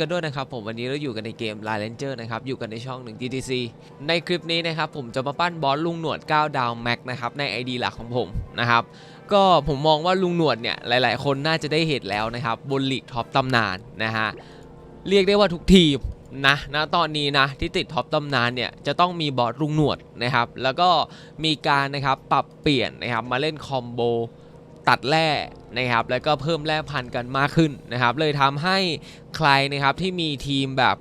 กันด้วยนะครับผมวันนี้เราอยู่กันในเกม Line Ranger นะครับอยู่กันในช่องหนึ่ง GTC ในคลิปนี้นะครับผมจะมาปั้นบอสลุงหนวด 9 ดาวแม็กนะครับใน ID หลักของผมนะครับก็ผมมองว่าลุงหนวดเนี่ยหลาย ๆ คนน่าจะได้เห็นแล้วนะครับบนลีกท็อปตำนานนะฮะเรียกได้ว่าทุกทีมนะนะตอนนี้นะที่ติดท็อปตำนานเนี่ยจะต้องมีบอสลุงหนวดนะครับแล้วก็มีการนะครับปรับเปลี่ยนนะครับมาเล่นคอมโบ ตัดแร่นะครับแล้วก็เพิ่มแร่พันธุ์กันมากขึ้นนะครับ เลยทำให้ใครนะครับที่มีทีมแบบ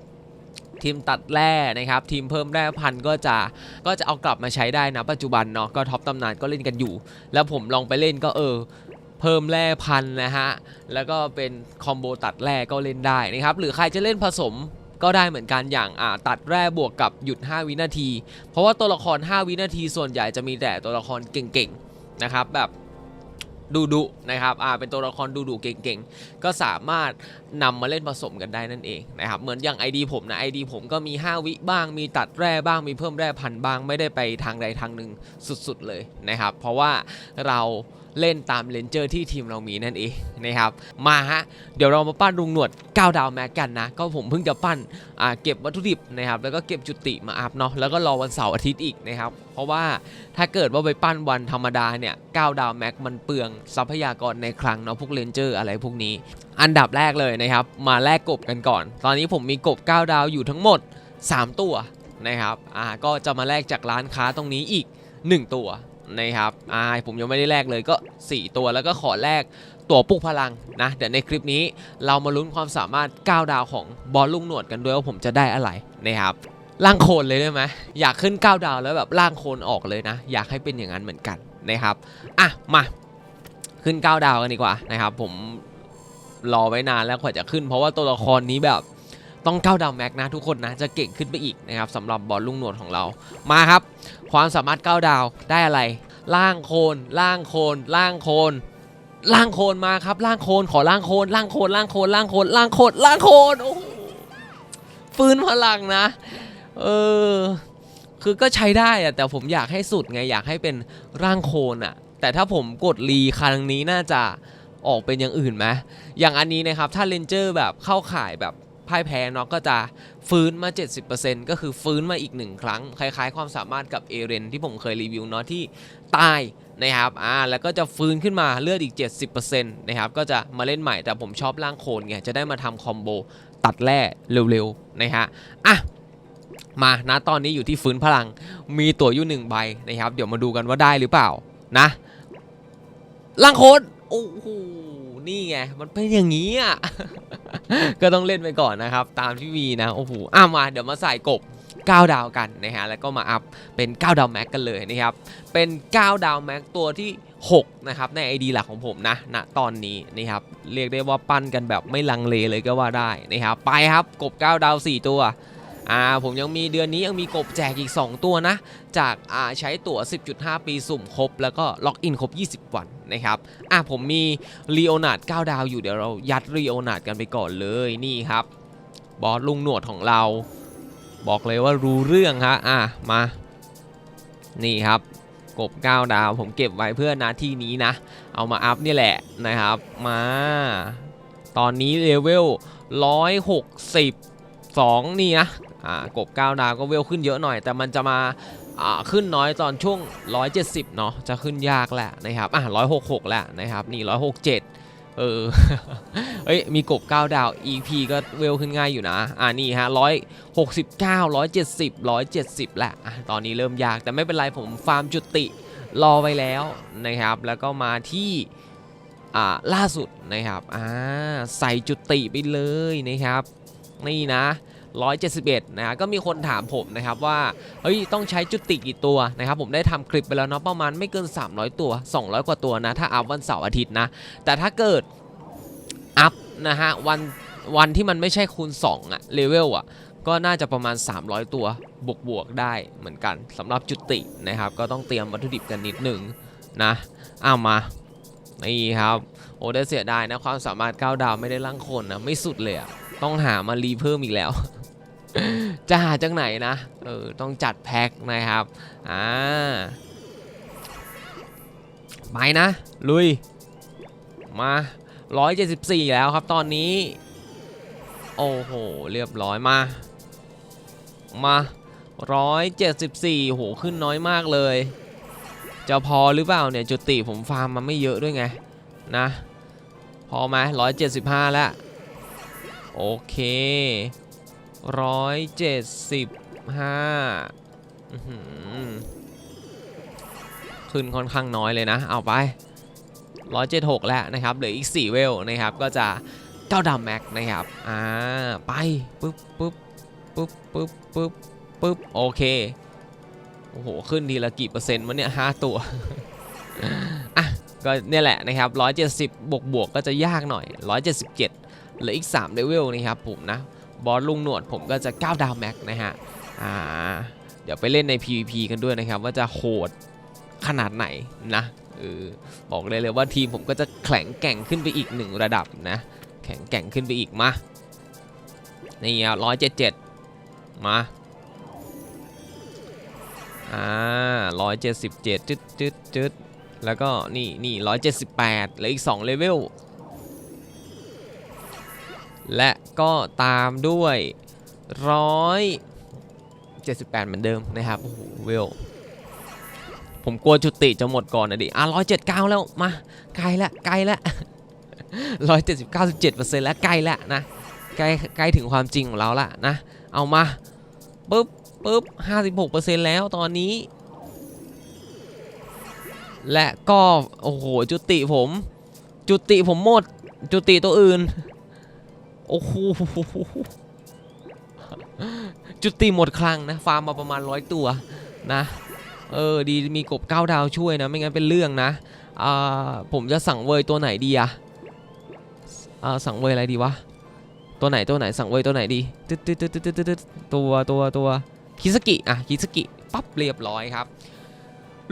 ทีมตัดแร่นะครับทีมเพิ่มแร่พันธุ์ก็จะก็จะเอากลับมาใช้ได้นะปัจจุบันเนาะก็ท็อปตำนานก็เล่นกันอยู่ แล้วผมลองไปเล่นก็เออเพิ่มแร่พันธุ์นะฮะแล้วก็เป็นคอมโบตัดแร่ก็เล่นได้นะครับหรือใครจะเล่นผสมก็ได้เหมือนกันอย่างอ่าตัดแร่บวกกับหยุด 5 วินาที เพราะว่าตัวละคร 5 วินาทีส่วนใหญ่จะมีแต่ตัวละครเก่งๆนะครับแบบ ดูดุนะครับอ่าเป็นตัวละครดูดุเก่งๆ ก็สามารถนำมาเล่นผสมกันได้นั่นเองนะครับเหมือนอย่าง ID ผมนะ ID ผมก็มี 5 วิบ้าง มีตัดแร่บ้างมีเพิ่มแร่พันบ้างไม่ได้ไปทางใดทางหนึ่งสุดๆเลยนะครับ เพราะว่าเรา เล่นตามเลนเจอร์ที่ทีมเรามีนั่นเองนะครับมาฮะเดี๋ยวเรามาปั้นลุงหนวด9ดาวแม็กกันนะ ก็ผมเพิ่งจะปั้นเก็บวัตถุดิบนะครับแล้วก็เก็บจุติมาอัพเนาะแล้วก็รอวันเสาร์อาทิตย์อีกนะครับเพราะว่าถ้าเกิดว่าไปปั้นวันธรรมดาเนี่ย9ดาวแม็กมันเปลืองทรัพยากรในครั้งเนาะพวกเลนเจอร์อะไรพวกนี้ อันดับแรกเลยนะครับมาแลกกบกันก่อน ตอนนี้ผมมีกบ 9 ดาวอยู่ทั้งหมด 3 ตัวนะครับอ่าก็จะมาแลกจากร้านค้าตรงนี้อีก 1 ตัว นะครับอ่าผมยังไม่ได้แลกเลยก็ 4 ตัวแล้วก็ขอแลกตัวปลุกพลังนะเดี๋ยวในคลิปนี้เรามาลุ้นความสามารถ 9 ดาวของบอลลุงหนวดกันด้วยว่าผมจะได้อะไรนะครับล่างโคลนเลยได้ไหมอยากขึ้น 9 ดาวแล้วแบบล่างโคลนออกเลยนะ อยากให้เป็นอย่างนั้นเหมือนกันนะครับอะมาขึ้น 9 ดาวกันดีกว่านะครับผมรอไว้นานแล้วกว่าจะขึ้น เพราะว่าตัวละครนี้แบบ ต้อง9ดาวแม็กนะทุกคนนะจะเก่งขึ้นไปอีกนะครับสำหรับบอลลุงหนวดของเรามาครับ ความสามารถ9ดาวได้อะไร ล่างโคลนล่างโคลนล่างโคลนล่างโคลนมาครับล่างโคลนขอล่างโคลนล่างโคลนล่างโคลนล่างโคลนล่างโคลนล่างโคลนโอ้ฟื้นพลังนะเออคือก็ใช้ได้อะแต่ผมอยากให้สุดไงอยากให้เป็นร่างโคลนอะแต่ถ้าผมกดรีครั้งนี้น่าจะออกเป็นอย่างอื่นไหมอย่างอันนี้นะครับถ้าเลนเจอร์แบบเข้าข่ายแบบ พ่ายแพ้เนาะก็จะฟื้นมา 70%ก็คือฟื้นมาอีกหนึ่งครั้ง คล้ายๆ ความสามารถกับเอเรนที่ผมเคยรีวิวเนาะที่ตายนะครับอ่าแล้วก็จะฟื้นขึ้นมาเลือดอีก 70%นะครับก็จะมาเล่นใหม่แต่ผมชอบร่างโคนไงจะได้มาทำคอมโบตัดแร่เร็วๆนะฮะอะมานะตอนนี้อยู่ที่ฟื้นพลังมีตัวอยู่หนึ่งใบนะครับ เดี๋ยวมาดูกันว่าได้หรือเปล่านะล่างโคดโอ้โห นี่ไง มันเป็นอย่างนี้อะ ก็ต้องเล่นไปก่อนนะครับ ตามที่มีนะ โอ้โหอะมา เดี๋ยวมาใส่กบ9 ดาวกันนะฮะ แล้วก็มาอัพเป็น 9 ดาวแม็กกันเลยนะครับ เป็น 9 ดาวแม็กตัวที่ 6 นะครับ ใน ID หลักของผมนะณตอนนี้นะครับ เรียกได้ว่าปั้นกันแบบไม่ลังเลเลยก็ว่าได้นะครับ ไปครับ กบ 9 ดาว 4 ตัว อ่า ผมยังมีเดือนนี้ยังมีกบแจกอีก 2 ตัวนะ จาก อ่า ใช้ตั๋ว 10.5 ปีสุ่มครบ แล้วก็ล็อกอินครบ 20 วัน นะครับอะผมมีรีโอนาร์ด9ดาวอยู่เดี๋ยวเรายัดรีโอนาร์ดกันไปก่อนเลยนี่ครับ บอสลุงหนวดของเรา บอกเลยว่ารู้เรื่องฮะอะมา นี่ครับกบ9ดาว ผมเก็บไว้เพื่อนาที่นี้นะ เอามาอัพนี่แหละนะครับมา ตอนนี้เลเวล162 นี่นะอ่ากบ9ดาวก็เวลขึ้นเยอะหน่อย แต่มันจะมา ขึ้นน้อยตอนช่วง 170 เนาะจะขึ้นยากแหละนะครับอะ166 แล้วนะครับนี่ 167 เออเอ้ยมีกบ 9 ดาว EP ก็เวลขึ้นง่ายอยู่นะ อ่านี่ฮะ 169 170 170 แหละอะตอนนี้เริ่มยากแต่ไม่เป็นไรผมฟาร์มจุติรอไว้แล้วนะครับ แล้วก็มาที่อ่าล่าสุดนะครับอ่าใส่จุติไปเลยนะครับ นี่นะ 171นะฮะก็มีคนถามผมนะครับว่าเฮ้ยต้องใช้จุติกี่ตัวนะครับผมได้ทำคลิปไปแล้วเนาะประมาณไม่เกิน 300 ตัว 200 กว่าตัวนะถ้าอัพวันเสาร์อาทิตย์นะแต่ถ้าเกิดอัพนะฮะวันวันที่มันไม่ใช่คูณ2อะเลเวลอะก็น่าจะประมาณ 300 ตัวบวกบวกได้เหมือนกันสำหรับจุตินะครับก็ต้องเตรียมวัตถุดิบกันนิดหนึ่งนะเอามานี่ครับโอ้ได้เสียดายนะความสามารถ9ดาวไม่ได้ล่างคนนะไม่สุดเลยอะต้องหามารีเพิ่มอีกแล้ว จะหาจากไหนนะ เออ ต้องจัดแพ็คนะครับ อ่า ไปนะ ลุย มา 174 แล้วครับตอนนี้ โอ้โห เรียบร้อยมา มาร้อยเจ็ดสิบสี่โห ขึ้นน้อยมากเลย จะพอหรือเปล่าเนี่ย จุติผมฟาร์มมาไม่เยอะด้วยไง นะ พอไหมร้อยเจ็ดสิบห้าแล้ว โอเค ร้อยเจ็ดสิบห้าขึ้นค่อนข้างน้อยเลยนะ เอาไป 176 แล้วนะครับ เหลืออีก 4 เวลนะครับ ก็จะเก้าดำแม็กนะครับ อ่า ไป ปึ๊บปึ๊บปึ๊บปึ๊บปึ๊บปึ๊บ โอเค โอ้โห ขึ้นทีละกี่เปอร์เซ็นต์วะเนี่ยห้าตัว อะ ก็เนี่ยแหละนะครับ 170 บวกบวกก็จะยากหน่อย 177 เหลืออีก 3 เลเวลนะครับผมนะ บอสลุงหนวดผมก็จะ9ดาวแม็กนะฮะอ่าเดี๋ยวไปเล่นใน PVP กันด้วยนะครับ ว่าจะโหดขนาดไหนนะออบอกเลยเลยว่าทีมผมก็จะแข็งแกร่งขึ้นไปอีกหนึ่งระดับนะ แข็งแกร่งขึ้นไปอีกมานี่อะร้อยเจ็ดเจ็ดมาอ่าร้อยเจ็ดสิบเจ็ดจึ๊ดจึ๊ดจึ๊ดแล้วก็นี่นี่ร้อยเจ็ดสิบแปดเหลืออีกสองเลเวล และก็ตามด้วยร้อยเจ็ดสิบแปดเหมือนเดิมนะครับ โอ้โหเวล ผมกลัวจุติจะหมดก่อนนะดิ อะร้อยเจ็ดเก้าแล้วมา ไกลละไกลละร้อยเจ็ดสิบเก้าสิบเจ็ดเปอร์เซ็นต์แล้วใกล้ละนะใกล้ใกล้ถึงความจริงของเราละนะ เอามาปึ๊บปึ๊บห้าสิบหกเปอร์เซ็นต์แล้วตอนนี้ และก็ โอ้โห จุติผม จุติผมหมด จุติตัวอื่น โอ้โหจุดติหมดคลังนะ ฟาร์มมาประมาณร้อยตัวนะ เออ ดีมีกบเก้าดาวช่วยนะ ไม่งั้นเป็นเรื่องนะอ่าผมจะสั่งเวยตัวไหนดีอะอ่าสั่งเวยอะไรดีวะ ตัวไหนตัวไหนสั่งเวยตัวไหนดีตึ๊ดตึ๊ดตึ๊ดตึ๊ดตึ๊ดตึ๊ดตัวตัวตัวคิสกิอะคิสกิปั๊บเรียบร้อยครับ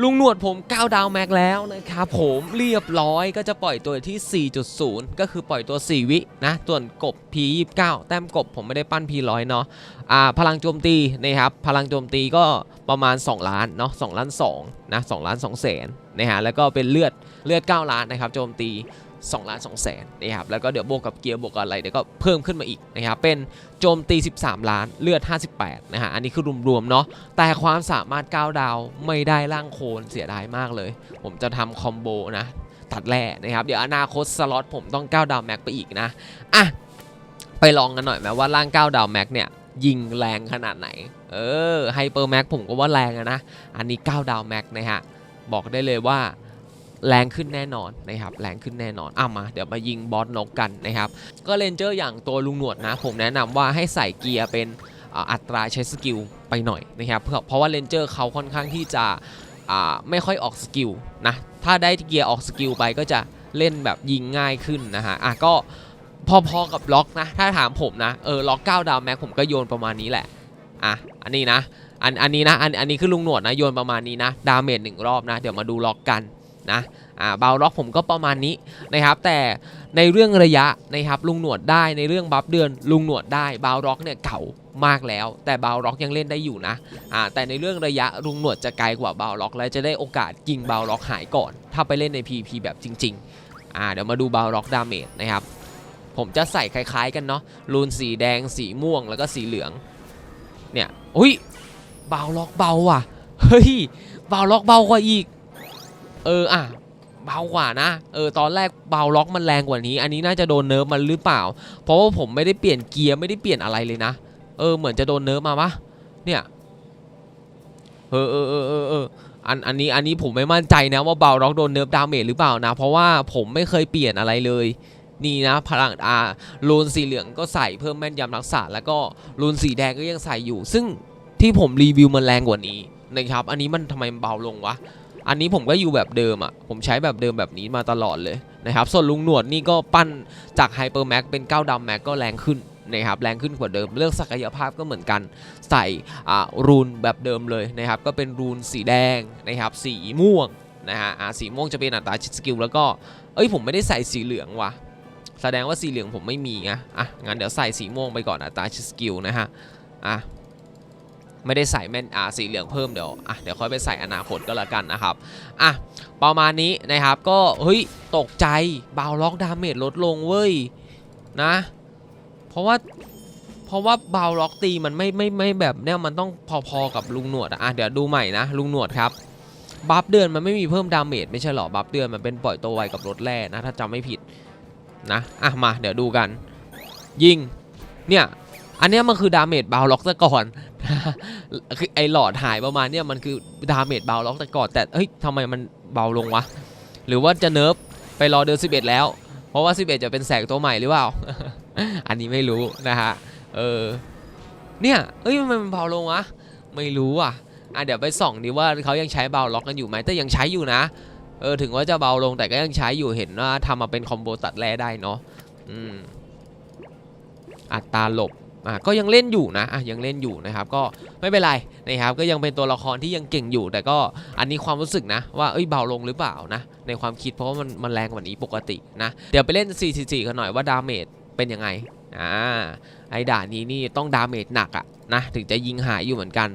ลุงหนวดผม9ดาวแม็กแล้วนะครับผมเรียบร้อยก็จะปล่อยตัวที่ 4.0 ก็คือปล่อยตัว 4 วินะส่วนกบ P29 แต้มกบผมไม่ได้ปั้น P100 เนาะอ่าพลังโจมตีนะครับพลังโจมตีก็ประมาณ 2 ล้านเนาะ2ล้าน2นะ2ล้าน2แสนนะฮะแล้วก็เป็นเลือดเลือด 9 ล้านนะครับโจมตี 2ล้าน2แสนนะครับแล้วก็เดี๋ยวบวกกับเกียร์บวกกับอะไรเดี๋ยวก็เพิ่มขึ้นมาอีกนะครับเป็นโจมตี 13 ล้านเลือด 58นะฮะอันนี้คือรวมๆเนาะแต่ความสามารถ9ดาวไม่ได้ร่างโคลนเสียดายมากเลย ผมจะทำคอมโบนะตัดแร่นะครับเดี๋ยวอนาคตสล็อตผมต้อง 9 ดาวแม็กไปอีกนะอะไปลองกันหน่อยไหมว่าร่าง 9 ดาวแม็กเนี่ยยิงแรงขนาดไหน เออไฮเปอร์แม็กผมก็ว่าแรงอะนะ อันนี้ 9 ดาวแม็กนะฮะ บอกได้เลยว่า แรงขึ้นแน่นอนนะครับแรงขึ้นแน่นอนอะมาเดี๋ยวมายิงบอสนกกันนะครับก็เลนเจอร์อย่างตัวลุงหนวดนะ ผมแนะนำว่าให้ใส่เกียร์เป็นอัตราใช้สกิลไปหน่อยนะครับเพราะเพราะว่าเลนเจอร์เขาค่อนข้างที่จะไม่ค่อยออกสกิลนะถ้าได้เกียร์ออกสกิลไปก็จะเล่นแบบยิงง่ายขึ้นนะฮะอะก็พอๆกับล็อกนะ ถ้าถามผมนะเออล็อก9ดาวแม็กผมก็โยนประมาณนี้แหละอะอันนี้นะอันอันนี้นะอันอันนี้คือลุงหนวดนะโยนประมาณนี้นะดาเมจหนึ่งรอบนะ เดี๋ยวมาดูล็อกกัน นะอ่าเบาล็อกผมก็ประมาณนี้นะครับ แต่ในเรื่องระยะนะครับลุงหนวดได้ในเรื่องบัฟเดือนลุงหนวดได้เบาล็อกเนี่ยเก่ามากแล้ว แต่เบาล็อกยังเล่นได้อยู่นะอ่าแต่ในเรื่องระยะลุงหนวดจะไกลกว่าเบาล็อก และจะได้โอกาสยิงเบาล็อกหายก่อน ถ้าไปเล่นใน PP แบบจริงๆอ่าเดี๋ยวมาดูเบาล็อกดาเมจนะครับผมจะใส่คล้ายๆกันเนาะรูนสีแดงสีม่วงแล้วก็สีเหลืองเนี่ยอุ้ยเบาล็อกเบาว่ะเฮ้ยเบาล็อกเบากว่าอีก เอออะเบากว่านะ เออตอนแรกเบาล็อกมันแรงกว่านี้ อันนี้น่าจะโดนเนิร์ฟมันหรือเปล่า เพราะว่าผมไม่ได้เปลี่ยนเกียร์ไม่ได้เปลี่ยนอะไรเลยนะ เออเหมือนจะโดนเนิร์ฟมาปะเนี่ย เออเออเออเออเอออันอันนี้อันนี้ผมไม่มั่นใจนะว่าเบาล็อกโดนเนิร์ฟดาเมจหรือเปล่านะ เพราะว่าผมไม่เคยเปลี่ยนอะไรเลย นี่นะพลังอารูนสีเหลืองก็ใส่เพิ่มแม่นยำรักษาแล้วก็รูนสีแดงก็ยังใส่อยู่ ซึ่งที่ผมรีวิวมันแรงกว่านี้นะครับ อันนี้มันทำไมเบาลงวะ อันนี้ผมก็อยู่แบบเดิมอะ ผมใช้แบบเดิมแบบนี้มาตลอดเลยนะครับ ส่วนลุงหนวดนี่ก็ปั้นจากไฮเปอร์แม็กเป็น9ดำแม็กก็แรงขึ้นนะครับแรงขึ้นกว่าเดิมเรื่องศักยภาพก็เหมือนกันใส่รูนแบบเดิมเลยนะครับก็เป็นรูนสีแดงนะครับสีม่วงนะฮะสีม่วงจะเป็นอัตราชิดสกิลแล้วก็เอ้ยผมไม่ได้ใส่สีเหลืองว่ะแสดงว่าสีเหลืองผมไม่มีนะอะงั้นเดี๋ยวใส่สีม่วงไปก่อนอัตราชิดสกิลนะฮะอะ ไม่ได้ใส่แม่นอ่าสีเหลืองเพิ่มเดี๋ยวอะเดี๋ยวค่อยไปใส่อนาคตก็แล้วกันนะครับอะประมาณนี้นะครับก็เฮ้ยตกใจเบาล็อกดาเมจลดลงเว้ยนะ เพราะว่าเพราะว่าบาวล็อกตีมันไม่ไม่ไม่แบบเนี้ยมันต้องพอๆกับลุงหนวดอะเดี๋ยวดูใหม่นะลุงหนวดครับบัฟเดือนมันไม่มีเพิ่มดาเมจไม่ใช่หรอบัฟเดือนมันเป็นปล่อยตัวไวกับรถแร่นะถ้าจำไม่ผิดนะอะมาเดี๋ยวดูกัน ยิงเนี่ยอันเนี้ยมันคือดาเมจบาวล็อกซะก่อน คือไอหลอดหายประมาณเนี้ยมันคือดาเมจเบาล็อกแต่ก่อนแต่เฮ้ยทำไมมันเบาลงวะ หรือว่าจะเนิร์ฟไปรอเดือน11 แล้ว เพราะว่า 11 จะเป็นแสงตัวใหม่หรือเปล่า อันนี้ไม่รู้นะฮะ เออ เนี่ยเอ้ยทำไมมันเบาลงวะ ไม่รู้อะอะเดี๋ยวไปส่องดีว่าเขายังใช้เบาล็อกกันอยู่ไหมแต่ยังใช้อยู่นะ เออถึงว่าจะเบาลงแต่ก็ยังใช้อยู่เห็นว่าทำมาเป็นคอมโบตัดแร่ได้เนาะ อืม อัตราหลบ อะก็ยังเล่นอยู่นะอะยังเล่นอยู่นะครับก็ไม่เป็นไรนะครับก็ยังเป็นตัวละครที่ยังเก่งอยู่ แต่ก็อันนี้ความรู้สึกนะว่าเอ้ยเบาลงหรือเปล่านะในความคิดเพราะว่ามันมันแรงกว่านี้ปกตินะเดี๋ยวไปเล่น 444 กันหน่อยว่าดาเมจเป็นยังไงอ่าไอ้ด่านนี้นี่ต้องดาเมจหนักอะนะถึงจะยิงหายอยู่เหมือนกัน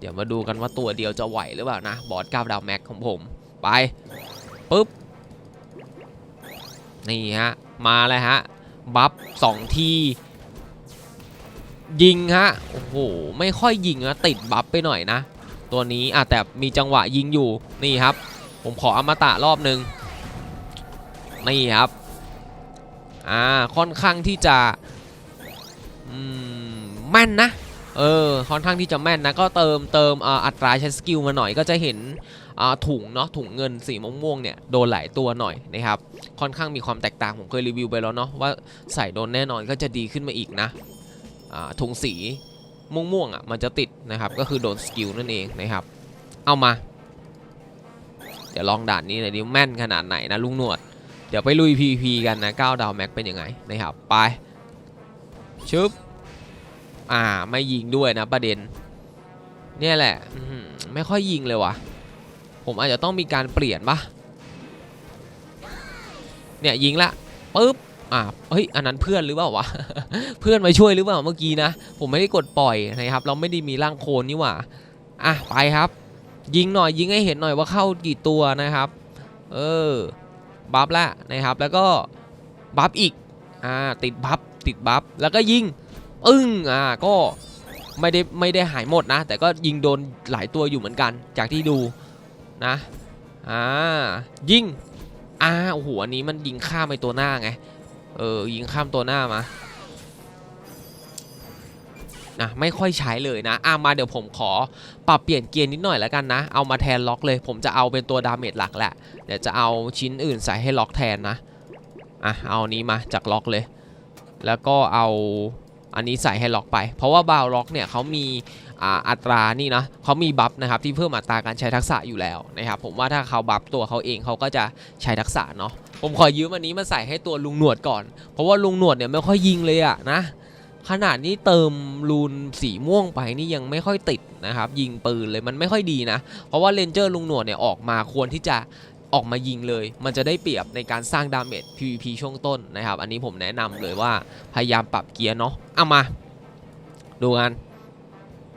เดี๋ยวมาดูกันว่าตัวเดียวจะไหวหรือเปล่านะบอสก้าวดาวแม็กของผมไปปุ๊บนี่ฮะมาเลยฮะบัฟสองที ยิงฮะ โอ้โห ไม่ค่อยยิงนะติดบัฟไปหน่อยนะ ตัวนี้อะแต่มีจังหวะยิงอยู่ นี่ครับ ผมขออมตะรอบหนึ่งนี่ครับ อ่า ค่อนข้างที่จะมแม่นนะ เออ ค่อนข้างที่จะแม่นนะ ก็เติมเติมอ,อัตราใช้สกิลมาหน่อยก็จะเห็นถุงเนาะถุงเงินสีม่วงๆเนี่ยโดนหลายตัวหน่อยนะครับ ค่อนข้างมีความแตกต่างผมเคยรีวิวไปแล้วเนาะว่าใส่โดนแน่นอนก็จะดีขึ้นมาอีกนะ ถุงสีม่วงๆอะมันจะติดนะครับ ก็คือโดนสกิลนั่นเองนะครับ เอามา เดี๋ยวลองด่านนี้หน่อยดิแม่นขนาดไหนนะลุงหนวด เดี๋ยวไปลุย PVP กันนะ9ดาวแม็กเป็นยังไงนะครับ ไปชึบอ่าไม่ยิงด้วยนะประเด็น เนี่ยแหละไม่ค่อยยิงเลยวะผมอาจจะต้องมีการเปลี่ยนปะเนี่ยยิงละปุ๊บ อ่าเฮ้ยอันนั้นเพื่อนหรือเปล่าวะ เพื่อนมาช่วยหรือเปล่าเมื่อกี้นะ ผมไม่ได้กดปล่อยนะครับ เราไม่ได้มีร่างโคลนนี่หว่า อะไปครับ ยิงหน่อยยิงให้เห็นหน่อยว่าเข้ากี่ตัวนะครับ เออ บัฟละนะครับ แล้วก็บัฟอีก อ่า ติดบัฟติดบัฟ แล้วก็ยิง อึ้ง อ่า ก็ไม่ได้ไม่ได้หายหมดนะ แต่ก็ยิงโดนหลายตัวอยู่เหมือนกัน จากที่ดูนะ อ่า ยิง อ่า โอ้โห อันนี้มันยิงข้ามไปตัวหน้าไง เออยิงข้ามตัวหน้ามานะไม่ค่อยใช้เลยนะอะมาเดี๋ยวผมขอปรับเปลี่ยนเกียร์นิดหน่อยแล้วกันนะ เอามาแทนล็อกเลย ผมจะเอาเป็นตัวดาเมจหลักแหละ เดี๋ยวจะเอาชิ้นอื่นใส่ให้ล็อกแทนนะ อะเอานี้มาจากล็อกเลย แล้วก็เอาอันนี้ใส่ให้ล็อกไป เพราะว่าบาวล็อกเนี่ยเขามีอ่าอัตรานี่นะเขามีบัฟนะครับที่เพิ่มอัตราการใช้ทักษะอยู่แล้วนะครับผมว่าถ้าเขาบัฟตัวเขาเองเขาก็จะใช้ทักษะเนาะ ผมขอยืมอันนี้มาใส่ให้ตัวลุงหนวดก่อน เพราะว่าลุงหนวดเนี่ยไม่ค่อยยิงเลยอะนะ ขนาดนี้เติมรูนสีม่วงไปนี่ยังไม่ค่อยติดนะครับ ยิงปืนเลยมันไม่ค่อยดีนะ เพราะว่าเลนเจอร์ลุงหนวดเนี่ยออกมาควรที่จะออกมายิงเลย มันจะได้เปรียบในการสร้างดาเมจ PVP ช่วงต้นนะครับ อันนี้ผมแนะนำเลยว่าพยายามปรับเกียร์เนาะเอามา ดูกัน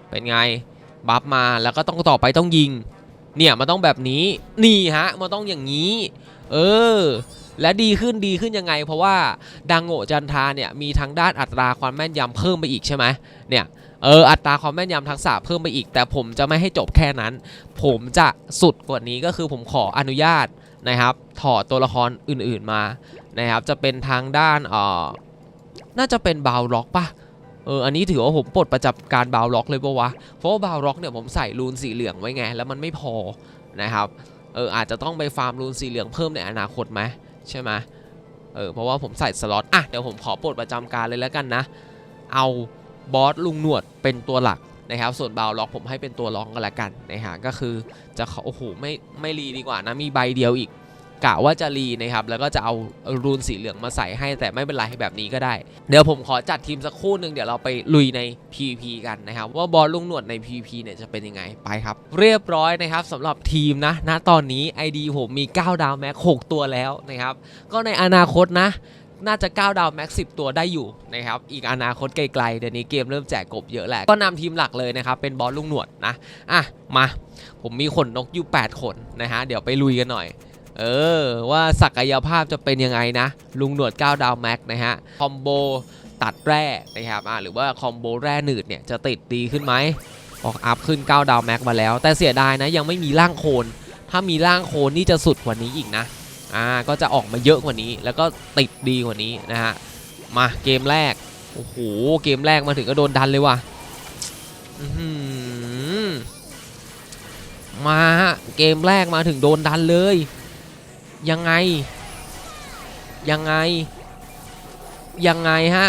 เป็นไง บัฟมาแล้วก็ต้องต่อไปต้องยิง เนี่ยมันต้องแบบนี้ นี่ฮะ มันต้องอย่างนี้ เออ และดีขึ้นดีขึ้นยังไง เพราะว่าดังโง่จันทาเนี่ยมีทั้งด้านอัตราความแม่นยำเพิ่มไปอีกใช่ไหมเนี่ยเอออัตราความแม่นยำทักษะเพิ่มไปอีก แต่ผมจะไม่ให้จบแค่นั้น ผมจะสุดกว่านี้ก็คือผมขออนุญาตนะครับ ถอดตัวละครอื่นๆมานะครับ จะเป็นทางด้านเอ่อน่าจะเป็นบาวล็อกปะเอออันนี้ถือว่าผมปลดประจำการบาวล็อกเลยปะวะเพราะว่าบาวล็อกเนี่ยผมใส่รูนสีเหลืองไว้ไง แล้วมันไม่พอนะครับ เอออาจจะต้องไปฟาร์มรูนสีเหลืองเพิ่มในอนาคตไหมใช่ไหมเออเพราะว่าผมใส่สล็อตอะเดี๋ยวผมขอปลดประจำการเลยแล้วกันนะ เอาบอสลุงหนวดเป็นตัวหลักนะครับส่วนบาวล็อกผมให้เป็นตัวรองกันละกันนะฮะก็คือจะขอโอ้โหไม่ไม่รีดีกว่านะมีใบเดียวอีก กะว่าจะรีนะครับแล้วก็จะเอารูนสีเหลืองมาใส่ให้แต่ไม่เป็นไรแบบนี้ก็ได้ เดี๋ยวผมขอจัดทีมสักคู่หนึ่งเดี๋ยวเราไปลุยใน PVP กันนะครับ ว่าบอลลุงหนวดใน PVP เนี่ยจะเป็นยังไงไปครับ เรียบร้อยนะครับสำหรับทีมนะณตอนนี้ ID ผมมี 9 ดาวแม็ก6ตัวแล้วนะครับ ก็ในอนาคตนะน่าจะ 9 ดาวแม็ก10 ตัวได้อยู่นะครับ อีกอนาคตไกลๆ เดี๋ยวนี้เกมเริ่มแจกกบเยอะแหละ ก็นำทีมหลักเลยนะครับ เป็นบอลลุงหนวดนะ อะ มา ผมมีขนนกอยู่ 8 ขนนะฮะ เดี๋ยวไปลุยกันหน่อย เออ ว่าศักยภาพจะเป็นยังไงนะ ลุงหนวด 9 ดาวแม็กนะฮะ คอมโบตัดแร่นะครับอ่าหรือว่าคอมโบแร่หนืดเนี่ย จะติดดีขึ้นไหมออกอัพขึ้น 9 ดาวแม็กมาแล้ว แต่เสียดายนะ ยังไม่มีร่างโคน ถ้ามีร่างโคนนี่จะสุดกว่านี้อีกนะอ่าก็จะออกมาเยอะกว่านี้ แล้วก็ติดดีกว่านี้นะฮะมาเกมแรกโอ้โหเกมแรกมาถึงก็โดนดันเลยว่ะมาฮะเกมแรกมาถึงโดนดันเลย ยังไง ยังไง ยังไงฮะ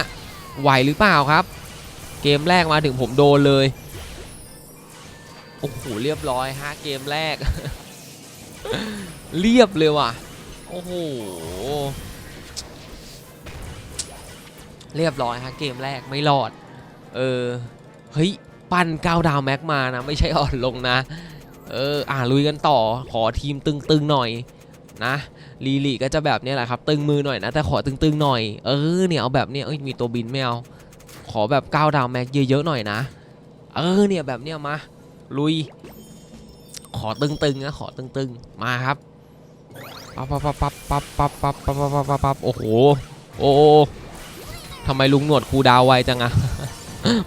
ไหวหรือเปล่าครับ เกมแรกมาถึงผมโดนเลย โอ้โห เรียบร้อยฮะ เกมแรก เรียบเลยว่ะ โอ้โห เรียบร้อยฮะ เกมแรกไม่รอด เออ เฮ้ย ปั้นก้าวดาวแม็กมานะ ไม่ใช่อ่อนลงนะ เออ อ่าลุยกันต่อ ขอทีมตึงๆหน่อย นะลีลีก็จะแบบนี้แหละครับ ตึงมือหน่อยนะ แต่ขอตึงๆหน่อย เออเนี่ยเอาแบบเนี้ยเอ้ยมีตัวบินไม่เอาขอแบบก้าวดาวแม็กเยอะๆหน่อยนะ เออเนี่ยแบบเนี้ยมา ลุย ขอตึงๆนะขอตึงๆมาครับปั๊บปั๊บปั๊บปั๊บปั๊บปั๊บปั๊บปั๊บปั๊บปั๊บปั๊บโอ้โหโอ้ทำไมลุงหนวดครูดาวไวจังอะ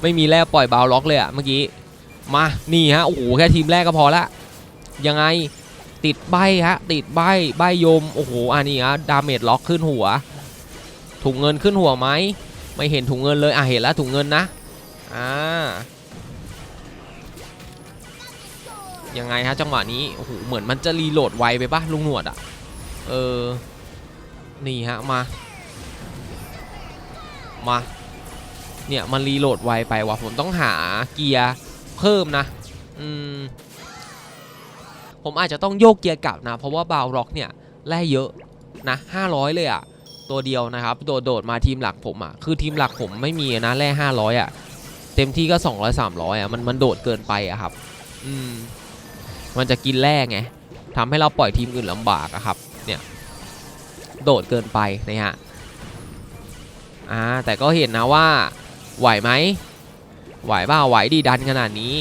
ไม่มีแร่ปล่อยบาวล็อกเลยอะเมื่อกี้มานี่ฮะโอ้โหแค่ทีมแรกก็พอละยังไง ติดใบฮะ ติดใบใบโยม โอ้โห อันนี้ฮะดาเมจล็อกขึ้นหัว ถุงเงินขึ้นหัวไหม ไม่เห็นถุงเงินเลย อะ เห็นแล้วถุงเงินนะ อ่า ยังไงฮะจังหวะนี้ โอ้โห เหมือนมันจะรีโหลดไวไปปะลุงหนวดอะเออ นี่ฮะ มา มา เนี่ย มันรีโหลดไวไปว่ะผมต้องหาเกียร์เพิ่มนะ อืม ผมอาจจะต้องโยกเกียร์กลับนะ เพราะว่าบาวร็อกเนี่ยแร่เยอะนะ500 เลยอะ่ะตัวเดียวนะครับ โดดโดดมาทีมหลักผมอะ่ะคือทีมหลักผมไม่มีนะแร่500อะ่ะเต็มที่ก็ 200 300อะมันมันโดดเกินไปอะครับอืมมันจะกินแร่ไงทำให้เราปล่อยทีมอื่นลำบากอะครับเนี่ยโดดเกินไปนะฮะอ่าแต่ก็เห็นนะว่าไหวไหมไหวเปล่าไหวดีดันขนาดนี้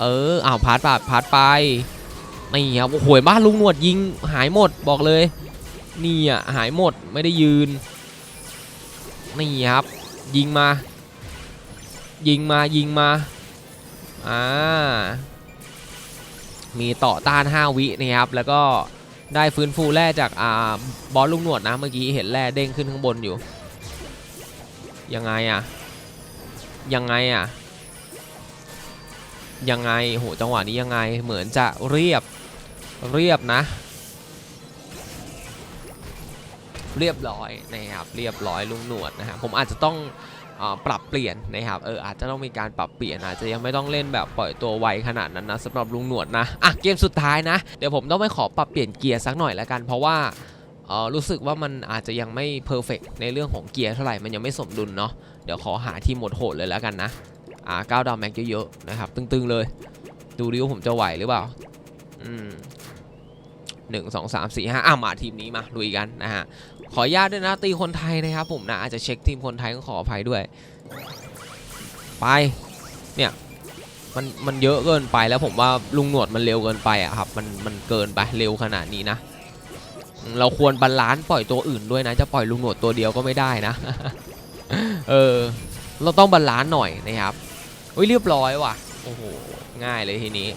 เอออ้าวพาดปาดพาดไปนี่ครับโอ้โหบ้านลุงหนวดยิงหายหมดบอกเลยนี่อะหายหมดไม่ได้ยืนนี่ครับ ยิงมา ยิงมายิงมาอ่ามีต่อต้าน 5 วินะครับ แล้วก็ได้ฟื้นฟูแร่จากอ่าบอสลุงหนวดนะเมื่อกี้เห็นแร่เด้งขึ้นข้างบนอยู่ ยังไงอะยังไงอะ ยังไงโหจังหวะนี้ยังไงเหมือนจะเรียบเรียบนะ เรียบร้อยนะครับเรียบร้อยลุงหนวดนะฮะผมอาจจะต้องอปรับเปลี่ยนนะครับเอออาจจะต้องมีการปรับเปลี่ยนอาจจะยังไม่ต้องเล่นแบบปล่อยตัวไวขนาดนั้นนะสำหรับลุงหนวดนะอะเกมสุดท้ายนะเดี๋ยวผมต้องไปขอปรับเปลี่ยนเกียร์สักหน่อยแล้วกัน เพราะว่าเออรู้สึกว่ามันอาจจะยังไม่เพอร์เฟกในเรื่องของเกียร์เท่าไหร่มันยังไม่สมดุลเนาะเดี๋ยวขอหาทีมหมดโหดเลยแล้วกันนะ อ่าก้าวดาวแม็กเยอะๆนะครับ ตึงๆเลย ดูดิว่าผมจะไหวหรือเปล่า อืมหนึ่งสองสามสี่ห้าอะมาทีมนี้มาลุยกันนะฮะ ขออนุญาตด้วยนะตีคนไทยนะครับผมนะอาจจะเช็คทีมคนไทยก็ขออภัยด้วย ไป เนี่ยมันมันเยอะเกินไปแล้วผมว่าลุงหนวดมันเร็วเกินไปอะครับ มันมันเกินไปเร็วขนาดนี้นะ เราควรบาลานซ์ปล่อยตัวอื่นด้วยนะ จะปล่อยลุงหนวดตัวเดียวก็ไม่ได้นะ เออ เราต้องบาลานซ์หน่อยนะครับ อุ้ยเรียบร้อยว่ะ โอ้โห ง่ายเลยทีนี้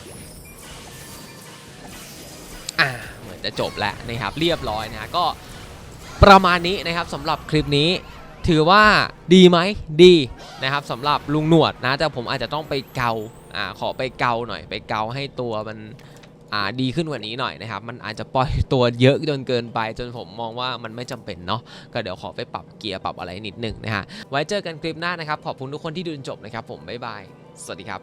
อ่า เหมือนจะจบแล้วนะครับ เรียบร้อยนะก็ประมาณนี้นะครับสำหรับคลิปนี้ถือว่าดีไหมดีนะครับสำหรับลุงหนวดนะแต่ผมอาจจะต้องไปเกาอ่าขอไปเกาหน่อยไปเกาให้ตัวมัน ดีขึ้นกว่านี้หน่อยนะครับ มันอาจจะปล่อยตัวเยอะจนเกินไป จนผมมองว่ามันไม่จำเป็นเนาะก็เดี๋ยวขอไปปรับเกียร์ปรับอะไรนิดหนึ่งนะฮะไว้เจอกันคลิปหน้านะครับ ขอบคุณทุกคนที่ดูจนจบนะครับผมบ๊ายบายสวัสดีครับ